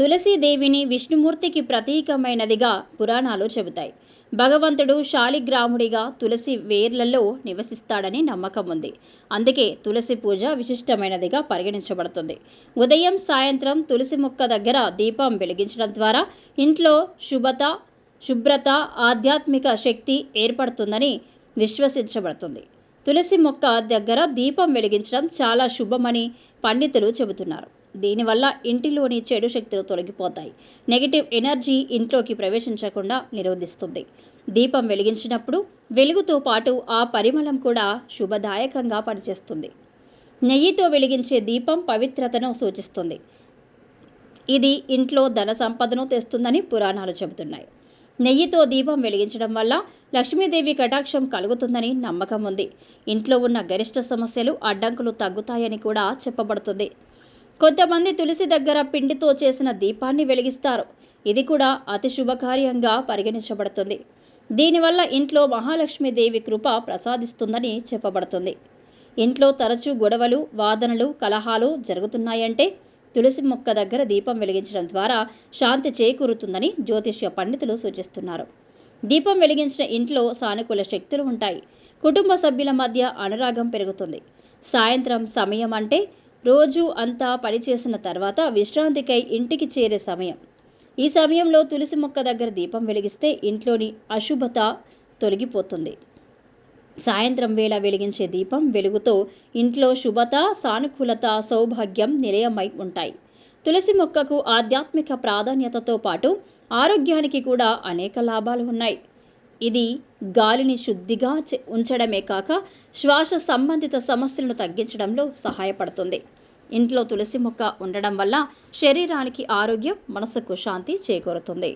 తులసీదేవిని విష్ణుమూర్తికి ప్రతీకమైనదిగా పురాణాలు చెబుతాయి. భగవంతుడు శాలిగ్రాముడిగా తులసి వేర్లలో నివసిస్తాడని నమ్మకం ఉంది. అందుకే తులసి పూజ విశిష్టమైనదిగా పరిగణించబడుతుంది. ఉదయం సాయంత్రం తులసి మొక్క దగ్గర దీపం వెలిగించడం ద్వారా ఇంట్లో శుభత శుభ్రత ఆధ్యాత్మిక శక్తి ఏర్పడుతుందని విశ్వసించబడుతుంది. తులసి మొక్క దగ్గర దీపం వెలిగించడం చాలా శుభమని పండితులు చెబుతున్నారు. దీనివల్ల ఇంటిలోని చెడు శక్తులు తొలగిపోతాయి. నెగిటివ్ ఎనర్జీ ఇంట్లోకి ప్రవేశించకుండా నిరోధిస్తుంది. దీపం వెలిగించినప్పుడు వెలుగుతో పాటు ఆ పరిమళం కూడా శుభదాయకంగా పనిచేస్తుంది. నెయ్యితో వెలిగించే దీపం పవిత్రతను సూచిస్తుంది. ఇది ఇంట్లో ధన సంపదను తెస్తుందని పురాణాలు చెబుతున్నాయి. నెయ్యితో దీపం వెలిగించడం వల్ల లక్ష్మీదేవి కటాక్షం కలుగుతుందని నమ్మకం ఉంది. ఇంట్లో ఉన్న గరిష్ట సమస్యలు అడ్డంకులు తగ్గుతాయని కూడా చెప్పబడుతుంది. కొంతమంది తులసి దగ్గర పిండితో చేసిన దీపాన్ని వెలిగిస్తారు. ఇది కూడా అతి శుభకార్యంగా పరిగణించబడుతుంది. దీనివల్ల ఇంట్లో మహాలక్ష్మీదేవి కృప ప్రసాదిస్తుందని చెప్పబడుతుంది. ఇంట్లో తరచూ గొడవలు వాదనలు కలహాలు జరుగుతున్నాయంటే తులసి మొక్క దగ్గర దీపం వెలిగించడం ద్వారా శాంతి చేకూరుతుందని జ్యోతిష్య పండితులు సూచిస్తున్నారు. దీపం వెలిగించిన ఇంట్లో సానుకూల శక్తులు ఉంటాయి. కుటుంబ సభ్యుల మధ్య అనురాగం పెరుగుతుంది. సాయంత్రం సమయం అంటే రోజు అంతా పనిచేసిన తర్వాత విశ్రాంతికై ఇంటికి చేరే సమయం. ఈ సమయంలో తులసి మొక్క దగ్గర దీపం వెలిగిస్తే ఇంట్లోని అశుభత తొలగిపోతుంది. సాయంత్రం వేళ వెలిగించే దీపం వెలుగుతో ఇంట్లో శుభత సానుకూలత సౌభాగ్యం నిలయమై ఉంటాయి. తులసి మొక్కకు ఆధ్యాత్మిక ప్రాధాన్యతతో పాటు ఆరోగ్యానికి కూడా అనేక లాభాలు ఉన్నాయి. ఇది గాలిని శుద్ధిగా ఉంచడమే కాక శ్వాస సంబంధిత సమస్యలను తగ్గించడంలో సహాయపడుతుంది. ఇంట్లో తులసి మొక్క ఉండడం వల్ల శరీరానికి ఆరోగ్యం మనసుకు శాంతి చేకూరుతుంది.